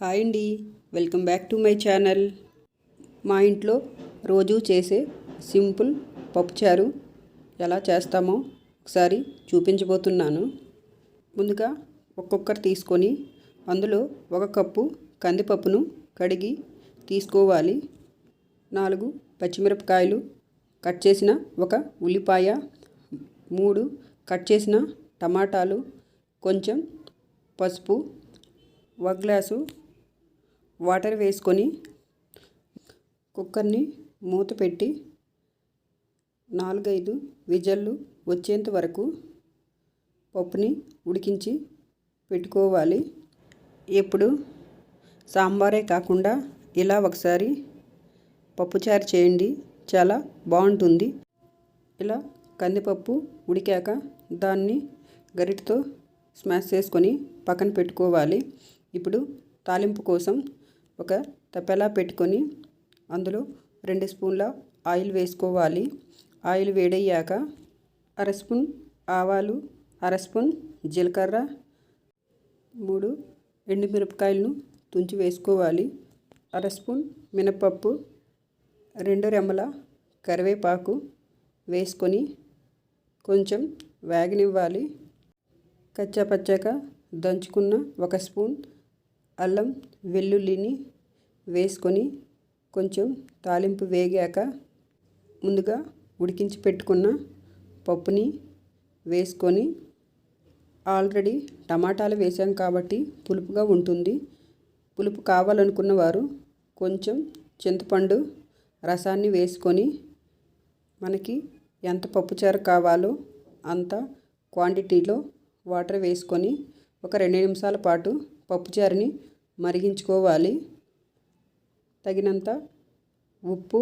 Hi అండి. Welcome back to my channel. మా ఇంట్లో రోజు చేసే సింపుల్ పప్పుచారు ఎలా చేస్తామో ఒకసారి చూపించబోతున్నాను. ముందుగా ఒక్కొక్కరు తీసుకొని అందులో ఒక కప్పు కందిపప్పును కడిగి తీసుకోవాలి. నాలుగు పచ్చిమిరపకాయలు కట్ చేసిన ఒక ఉల్లిపాయ మూడు కట్ చేసిన టమాటాలు కొంచెం పసుపు ఒక గ్లాసు వాటర్ వేసుకొని కుక్కర్ని మూత పెట్టి నాలుగైదు విజల్లు వచ్చేంత వరకు పప్పుని ఉడికించి పెట్టుకోవాలి. ఎప్పుడు? సాంబారే కాకుండా ఇలా ఒకసారి పప్పుచారు చేయండి. చాలా బాగుంటుంది. ఇలా కందిపప్పు ఉడికాక దాన్ని గరిటతో స్మాష్ చేసుకొని పక్కన పెట్టుకోవాలి. ఇప్పుడు తాలింపు కోసం ఒక తపెలా పెట్టుకొని అందులో రెండు స్పూన్ల ఆయిల్ వేసుకోవాలి. ఆయిల్ వేడయ్యాక అర స్పూన్ ఆవాలు అర స్పూన్ జీలకర్ర మూడు ఎండుమిరపకాయలను తుంచి వేసుకోవాలి. అర స్పూన్ మినపప్పు రెండు రెమ్మల కరివేపాకు వేసుకొని కొంచెం వేగనివ్వాలి. కచ్చాపచ్చాక దంచుకున్న ఒక స్పూన్ అల్లం వెల్లుల్లిని వేసుకొని కొంచెం తాలింపు వేగాక ముందుగా ఉడికించి పెట్టుకున్న పప్పుని వేసుకొని ఆల్రెడీ టమాటాలు వేసాం కాబట్టి పులుపుగా ఉంటుంది. పులుపు కావాలనుకున్న వారు కొంచెం చింతపండు రసాన్ని వేసుకొని మనకి ఎంత పప్పుచారు కావాలో అంత క్వాంటిటీలో వాటర్ వేసుకొని ఒక రెండు నిమిషాల పాటు పప్పుచారుని మరిగించుకోవాలి. తగినంత ఉప్పు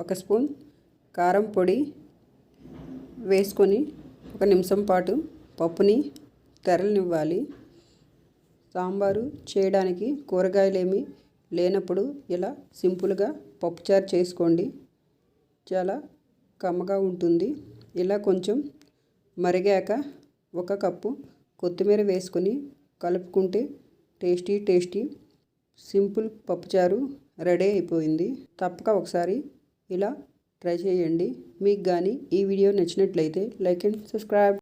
ఒక స్పూన్ కారం పొడి వేసుకొని ఒక నిమిషం పాటు పప్పుని తెరలనివ్వాలి. సాంబారు చేయడానికి కూరగాయలేమి లేనప్పుడు ఇలా సింపుల్గా పప్పుచారు చేసుకోండి. చాలా కమ్మగా ఉంటుంది. ఇలా కొంచెం మరిగాక ఒక కప్పు కొత్తిమీర వేసుకొని కలుపుకుంటే టేస్టీ టేస్టీ సింపుల్ పప్పుచారు రెడీ అయిపోయింది. తప్పక ఒకసారి ఇలా ట్రై చేయండి. మీకు కానీ ఈ వీడియో నచ్చినట్లయితే లైక్ అండ్ సబ్స్క్రైబ్.